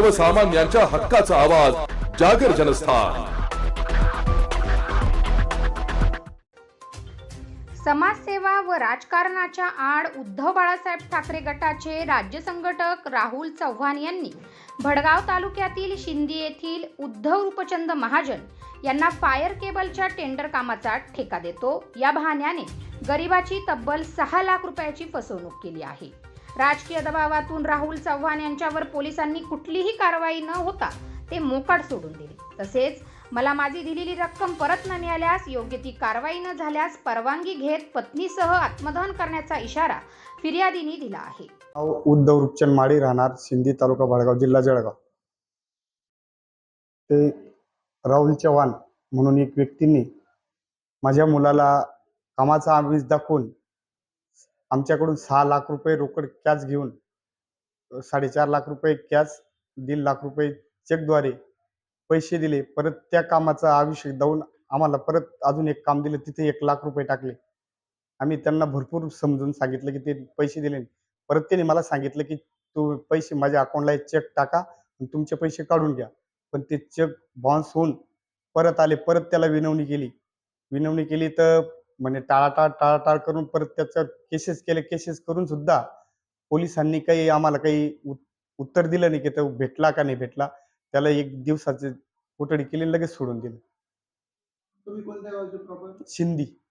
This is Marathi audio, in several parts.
सर्वसामान्यांच्या हक्काचा आवाज जागर जनस्थान. समाजसेवा व राजकारणाच्या आड उद्धव बाळासाहेब ठाकरे गटाचे राज्य संघटक राहुल चव्हाण यांनी भडगाव तालुक्यातील शिंदी येथील उद्धव रूपचंद महाजन यांना फायर केबलच्या टेंडर कामाचा ठेका देतो. या बहाण्याने गरिबाची तब्बल सहा लाख रुपयाची फसवणूक केली आहे. राजकीय दबावातून राहुल चव्हाण यांच्यावर पोलिसांनी कुठलीही कारवाई न होता ते मोकाट सोडून दिले. तसेच मला माझी दिलेली रक्कम परत न मिळाल्यास योग्य ती कारवाई न झाल्यास परवानगी घेत पत्नीसह आत्मदहन करण्याचा इशारा फिर्यादींनी दिला आहे. उद्धव रूपचंद माळी राहणार सिंधी तालुका भडगाव जिल्हा जळगाव. ते राहुल चव्हाण म्हणून एक व्यक्तींनी माझ्या मुलाला कामाचा आमिष दाखवून आमच्याकडून सहा लाख रुपये रोकड कॅश घेऊन साडेचार लाख रुपये कॅश दीड लाख रुपये चेकद्वारे पैसे दिले. परत त्या कामाचा आयुष्य जाऊन आम्हाला परत अजून एक काम दिलं. तिथे एक लाख रुपये टाकले. आम्ही त्यांना भरपूर समजून सांगितलं की ते पैसे दिले. परत त्याने मला सांगितलं की तू पैसे माझ्या अकाउंटला एक चेक टाका आणि तुमचे पैसे काढून घ्या. पण ते चेक बाउन्स होऊन परत आले. परत त्याला विनवणी केली. विनवणी केली तर म्हणे टाळाटाळ टाळाटाळ करून परत त्याच्यावर केसेस केले केसेस करून सुद्धा पोलिसांनी काही आम्हाला काही उत- उत्तर दिलं नाही की तो भेटला का नाही भेटला त्याला एक दिवसाची कोठडी केली लगेच सोडून दिलं. तुम्ही कोणत्या गावचे प्रॉपर शिंदी.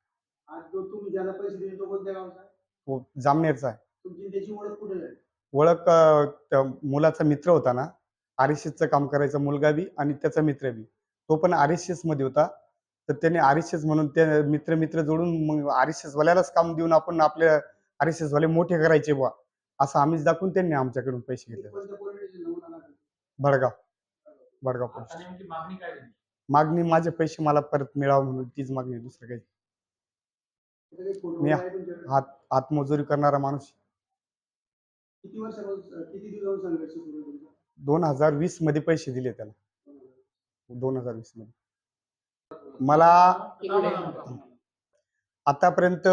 आज जो तुम्ही ज्याला पैसे दिले तो कोणत्या गावचा आहे? हो जामनेरचा आहे. तुमची त्याची ओळख कुठे आहे ओळख अं, त्या मुलाचा मित्र होता ना आर एस काम करायचा मुलगा बी आणि त्याचा मित्र बी. तो पण आर एस एसमध्ये होता. तर त्याने आर एस एस म्हणून ते मित्र मित्र जोडून मग आर एस एस वाल्यालाच काम देऊन आपण आपल्या आर एस एस वाले मोठे करायचे बुवा. असं आम्हीच दाखवून त्यांनी आमच्याकडून पैसे घेतले? भडगाव भडगाव पोलीस मागणी काय झाली मागणी माझे पैसे मला परत मिळावं म्हणून तीच मागणी दुसरं काही मी-? हात हातमजुरी करणारा माणूस किती वर्षापासून किती दिवसापासून संघर्ष सुरू आहे तुमचा? दोन हजार वीसमध्ये पैसे दिले त्याला. दोन हजार वीसमध्ये मला आतापर्यंत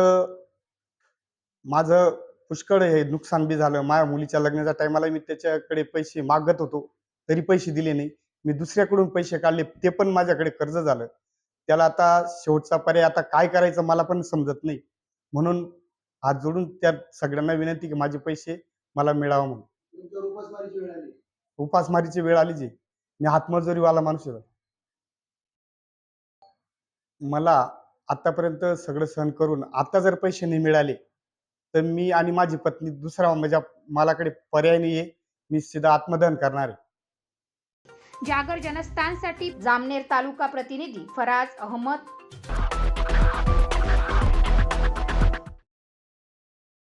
माझं पुष्कळ हे नुकसान बी झालं. माझ्या मुलीच्या लग्नाच्या टायमाला मी त्याच्याकडे पैसे मागत होतो. तरी पैसे दिले नाही. मी दुसऱ्याकडून पैसे काढले. ते पण माझ्याकडे कर्ज झालं. त्याला आता शेवटचा पर्याय आता काय करायचं मला पण समजत नाही. म्हणून हात जोडून त्या सगळ्यांना विनंती की माझे पैसे मला मिळावं म्हणून. तुमच्यावर उपासमारीची वेळ आली. उपासमारीची वेळ आली जी मी हातमजुरीवाला माणूस आहे. मला आतापर्यंत सगळं सहन करून आता जर पैसे नाही मिळाले तर मी आणि माझी पत्नी दुसरा म्हणजे माझ्या मलाकडे पर्याय नाहीये. मी सीधा आत्मदहन करणार आहे. जागर जनस्थानसाठी जामनेर तालुका प्रतिनिधी फराज अहमद.